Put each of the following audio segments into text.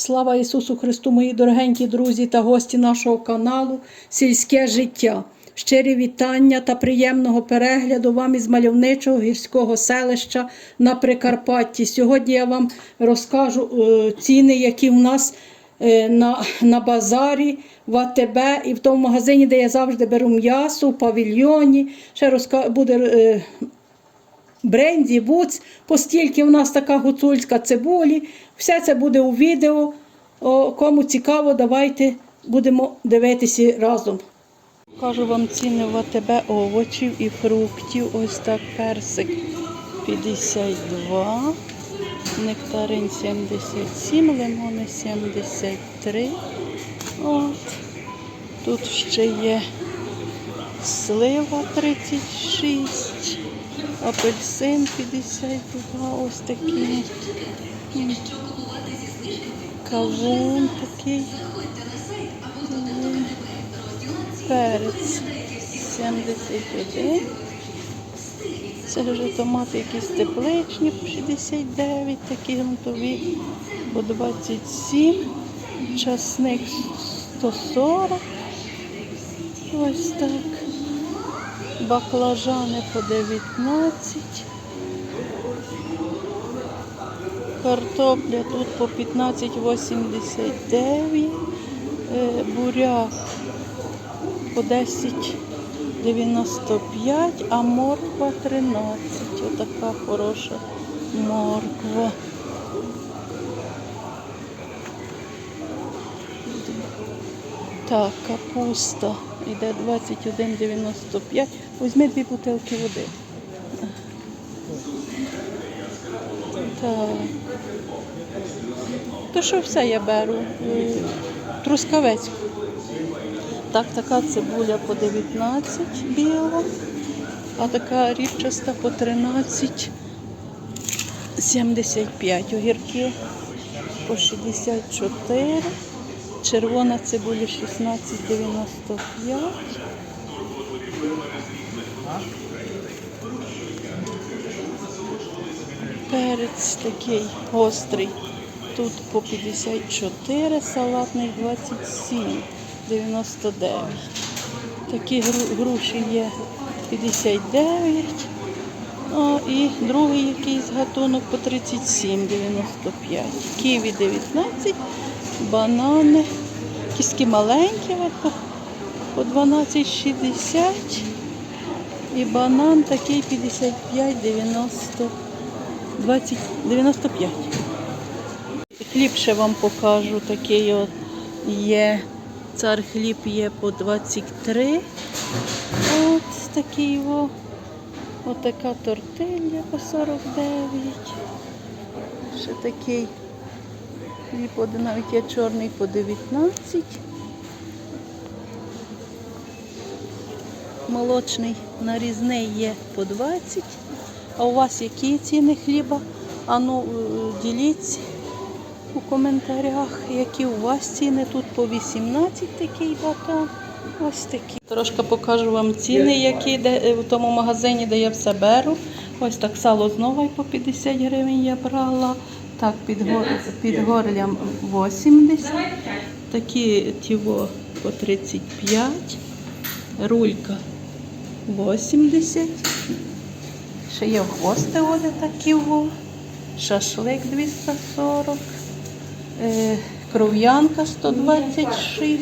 Слава Ісусу Христу, мої дорогенькі друзі та гості нашого каналу Сільське життя. Щирі вітання та приємного перегляду вам із мальовничого гірського селища на Прикарпатті. Сьогодні я вам розкажу е, ціни, які в нас е, на, на базарі, в АТБ і в тому магазині, де я завжди беру м'ясо, в павільйоні. Ще розка... буде е, бренді, буц, постільки в нас така гуцульська цибулі. Все це буде у відео. О, кому цікаво, давайте будемо дивитися разом. Кажу вам ціни в АТБ овочів і фруктів. Ось так персик 52, нектарин 77, лимони 73. От. Тут ще є слива 36, апельсин 52, ось такий. Кавун такий. Перець 71. Це вже томати якісь тепличні 69, такі грунтові по 27, часник 140. Ось так. Баклажани по 19. Картопля тут по 15,89. Е, Буряк по 10,95, а морква 13. Отака хороша морква. Так, капуста йде 21,95. Візьми дві бутилки води. Так. То що все я беру? Е, Трускавець. Так, така цибуля по 19 біла, а така рівчаста по 13,75. Огірки по 64. Червона цибуля 16,95. Перець такий гострий. Тут по 54, салатний 27, 99. Такі гру- груші є 59. О, і другий якийсь гатунок по 37, 95. Ківі 19, банани. Кіски маленькі по, по 12,60. І банан такий 55, 90, 20, 95. Хліб ще вам покажу, такий от є. Цар хліб є по 23. От такий о. Отака тортилля по 49. Ще такий хліб навіть є чорний по 19. Молочний нарізний є по 20. А у вас які ціни хліба? Ану, е, діліться у коментарях, які у вас ціни. Тут по 18 такий батон. Ось такі. Трошки покажу вам ціни, які де, е, в тому магазині, де я все беру. Ось так сало знову по 50 гривень я брала. Так, під, гор, під горлям 80. Такі тіво по 35. Рулька 80. Ще є хвости оде такі. Шашлик 240. Е, кров'янка 126.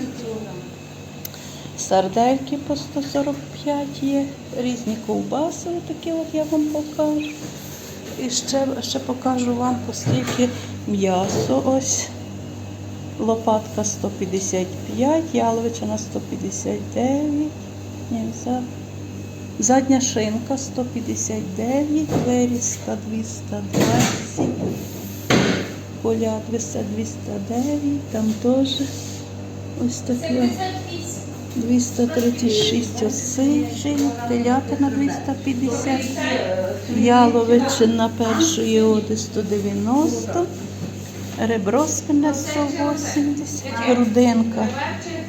Сардельки по 145 є. Різні ковбаси, такі от я вам покажу. І ще, ще покажу вам, оскільки м'ясо ось. Лопатка 155, яловичина 159. Ні, за- Задня шинка 159, вирізка 220, поля 200, 209, там теж ось таке 236 осиджень, телятина 250, яловичина першої оди 190, ребро спинне 180, грудинка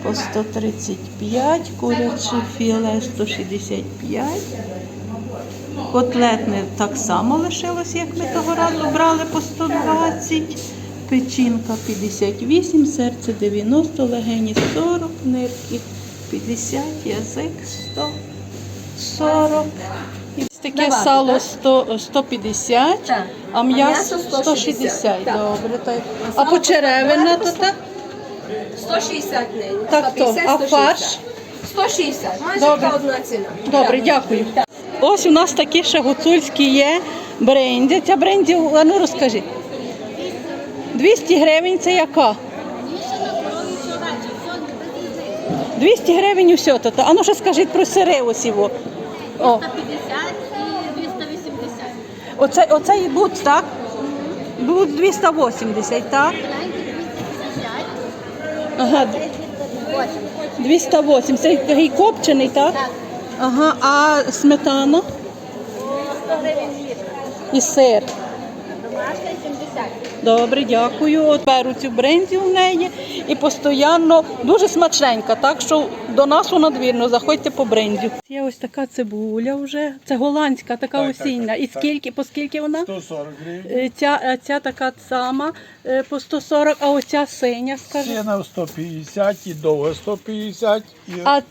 по 135, куряче філе 165, Котлетне так само лишилось, як ми того разу брали по 120. печінка 58, серце 90, легені 40, нирки 50, язик 100, 40. І таке Давайте, сало так? 100, 150, Так. а м'ясо м'ясо 160. 160, так. Добре, так. А почеревина то так? 160 нині. Так то, 150, а 160. фарш? 160. Майже Добре. така одна ціна. Добре, дякую. Так. Ось у нас такі ще гуцульські є бренді. Ця бренді, а ну розкажи. 200 гривень це яка? 200 гривень усе то. А ну що скажіть про сири ось його. О, 150 і 280. оце, оце і будь, так? Будь 280, так? Маленький 250. Ага, 280. Це такий копчений, так? Так. Ага, а сметана 100 гривень літр. і сир. Домашня 70. Добре, дякую. От беру цю брензі у неї і постійно дуже смачненька, так що до нас у надвірну заходьте по брензю. Є ось така цибуля вже. Це голландська, така Так, так, осіння. так, І так. по скільки вона? 140 гривень. Е, Ця, е, ця така сама е, по 140, а оця синя, скажи. Ціна 150 і довго 150 і, А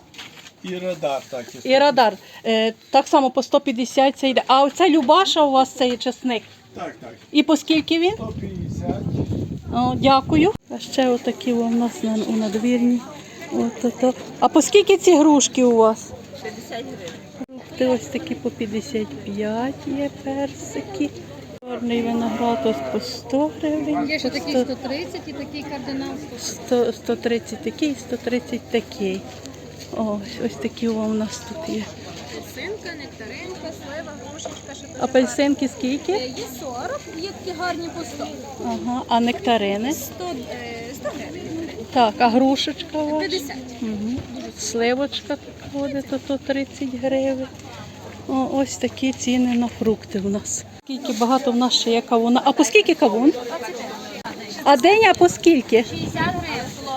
і радар так і і радар. Так само по 150 це йде. А оця Любаша у вас це є чесник. Так, так. І по скільки він? 150. О, дякую. А ще отакі у нас на, у надвірні. От, ото. А по скільки ці грушки у вас? 50 гривень. Фрукти ось такі по 55 є персики. Чорний виноград ось по 100 гривень. Є ще по такий 130 і такий кардинал 100. 100, 130 такий, 130 такий. Ось, ось такі у нас тут є. Синка, нектаринка, слива, грушечка, теж Апельсинки скільки? Е, Є 40, є такі гарні по 100. Ага, а нектарини? 100, е, 100 гривень. Так, а грушечка ваша? 50. Угу. Сливочка тут то, то 30 гривень. О, ось такі ціни на фрукти у нас. Скільки багато в нас ще є кавуна. А по скільки кавун? А диня по скільки? 60 гривень.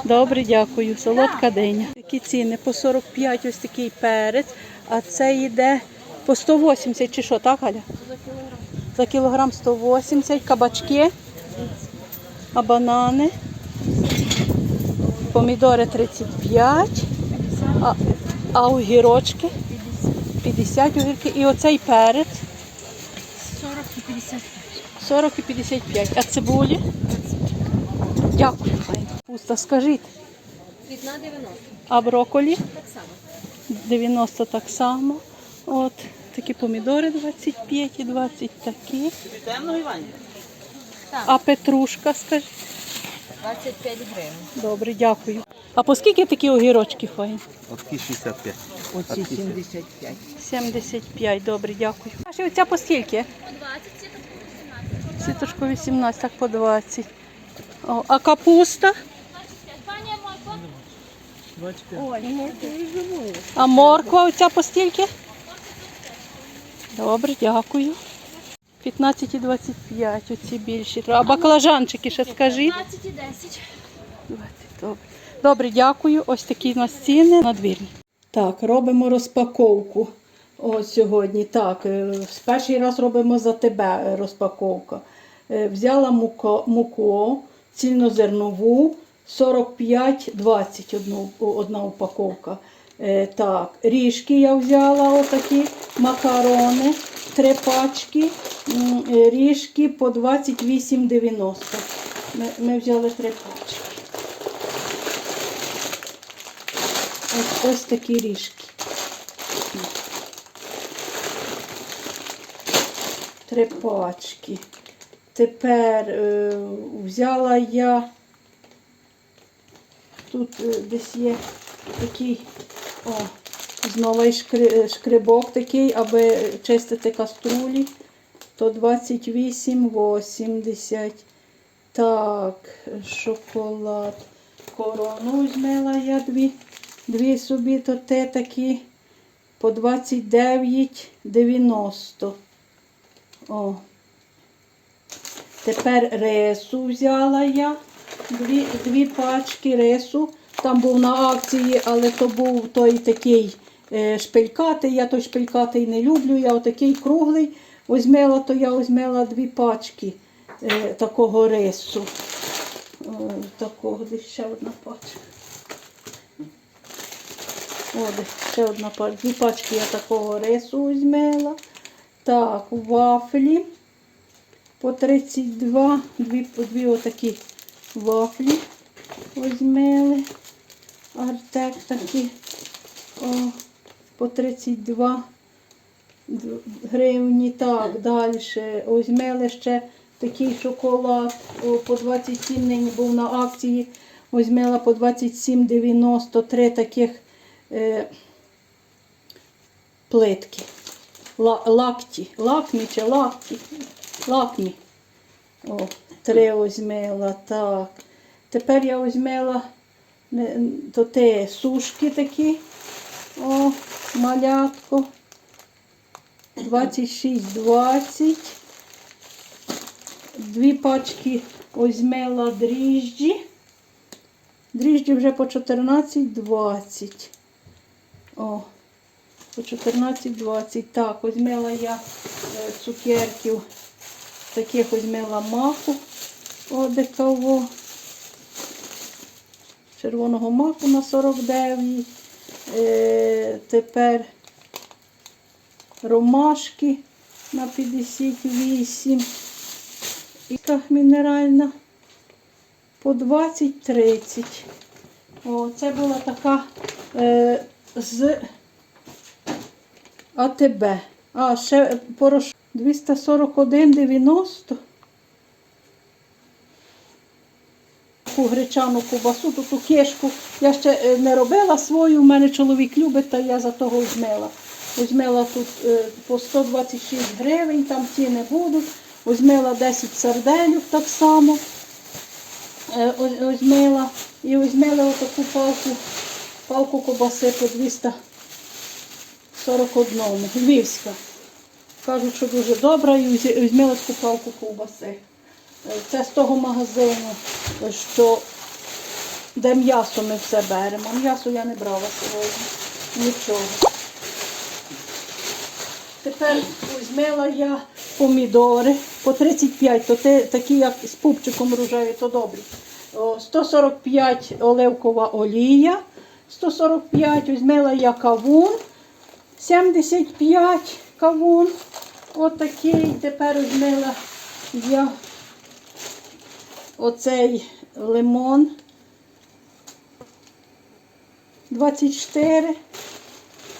Добре, дякую. Солодка диня. Такі ціни по 45 ось такий перець, а це йде по 180 чи що, так, Галя? За кілограм 180, кабачки, а банани, помідори 35, а, а огірочки 50 огірки. І оцей перець 40 і 55. 40 і 55. А цибулі? Дякую. Пусто, скажіть. Квітна 90. А брокколі? Так само. 90 так само. От такі помідори 25 і 20 такі. А петрушка, скажіть. 25 гривень. Добре, дякую. А по скільки такі огірочки файні? Отки 65. Оці 75. 75, добре, дякую. А ще оця по скільки? 20, сіточку 18. Сіточку 18, так по 20. О, а капуста? Пані Мойко. Ой, ну ти і живу. А морква оця по стільки? Добре, дякую. 15 і 25, оці більші. А баклажанчики ще скажіть. 20 і 10. 20, добре. Добре, дякую. Ось такі у нас ціни на двірні. Так, робимо розпаковку. Ось сьогодні. Так, е, перший раз робимо за тебе е, розпаковка. Е, Взяла муко, муку цільнозернову 45-20 одну, одна упаковка. Е, Так, ріжки я взяла отакі, макарони, три пачки, е, ріжки по 28,90. Ми, ми взяли три пачки. Ось, ось такі ріжки. Три пачки. Тепер е, взяла я. Тут е, десь є такий о, знову шкрибок такий, аби чистити каструлі. То 28,80. Так, шоколад. Корону візьмела я дві. Дві собі то те такі по 29,90. О. Тепер рису взяла я. Дві, дві пачки рису. Там був на акції, але то був той такий е, шпилькатий. Я той шпилькатий не люблю. Я отакий круглий. Візьмела, то я візьмела дві пачки е, такого рису. О, такого десь ще одна пачка. О, ще одна пачка. Дві пачки я такого рису візьмела. Так, вафлі по 32. Дві, дві отакі вафлі візьмели. Артек такі. О, по 32 гривні. Так, далі. Візьмели ще такий шоколад о, по 27 нині був на акції. Візьмела по 27,93 таких е, плитки. Лакті. Лакмі чи лакті? Лакмі. О, три візьмела. Так. Тепер я візьмела не- то те сушки такі. О, малятко. 26,20. Дві пачки візьмела дріжджі. Дріжджі вже по 14,20. О, по 14,20. Так, візьмела я е, цукерків. Таких візьмела маку. Одекаво. Червоного маку на 49. Е, тепер ромашки на 58. І мінеральна по 20-30. О, це була така е, з АТБ. А, ще порошок 241,90. Таку гречану кубасу, ту, кишку. Я ще е, не робила свою, у мене чоловік любить, та я за того візьмела. Візьмела тут е, по 126 гривень, там ціни будуть. Візьмела 10 сарделів так само. Е, о- і візьмела отаку палку, палку кобаси по 241. Львівська. Кажуть, що дуже добра, і візь- візьмела таку палку ковбаси. Е, Це з того магазину, що де м'ясо ми все беремо. М'ясо я не брала сьогодні. Нічого. Тепер візьмела я помідори по 35, то те, такі як з пупчиком рожеві, то добрі. 145 оливкова олія, 145 візьмела я кавун, 75 кавун. Отакий. Тепер візьмела я оцей лимон 24.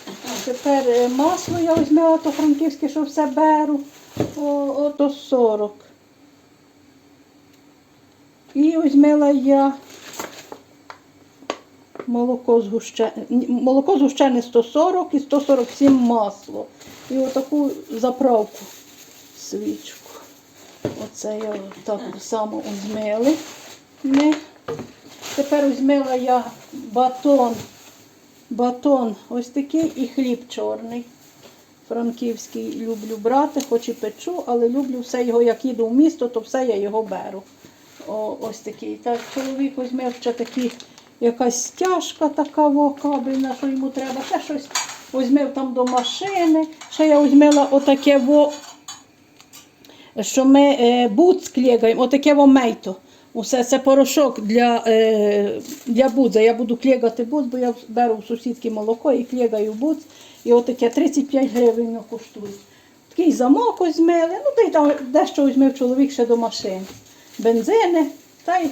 А тепер е, масло я візьмела, то франківське, що все беру. О, ото 40. І візьмела я молоко згущене, молоко згущене 140 і 147 масло. І отаку заправку свічку. Оце я так само. Ми. Тепер візьмела я батон. Батон ось такий і хліб чорний. Франківський люблю брати, хоч і печу, але люблю все його, як їду в місто, то все я його беру. О, ось такий. Так, чоловік візьме ще такі, якась стяжка така во, кабельна, що йому треба. Ще щось візьмев там до машини. Ще я візьмела отаке во, що ми е, буц клегаємо, отаке мейто. Усе це порошок для, е, для будза. Я буду клегати буц, бо я беру у сусідки молоко і клегаю буц. І отаке 35 гривень коштує. Такий замок візьмели, ну та й там дещо візьмев чоловік ще до машини. Бензини. Та й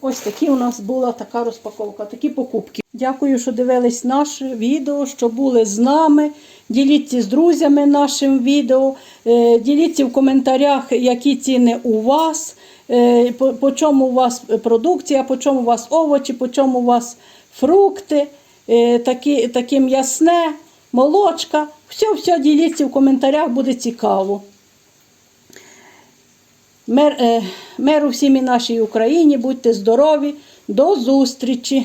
ось такі у нас була така розпаковка, такі покупки. Дякую, що дивились наше відео, що були з нами. Діліться з друзями нашим відео. Е, Діліться в коментарях, які ціни у вас, е, по, по чому у вас продукція, по чому у вас овочі, по чому у вас фрукти, е, такі, таке м'ясне, молочка. Все, все діліться в коментарях, буде цікаво. Мир, е, миру всім і нашій Україні, будьте здорові, до зустрічі!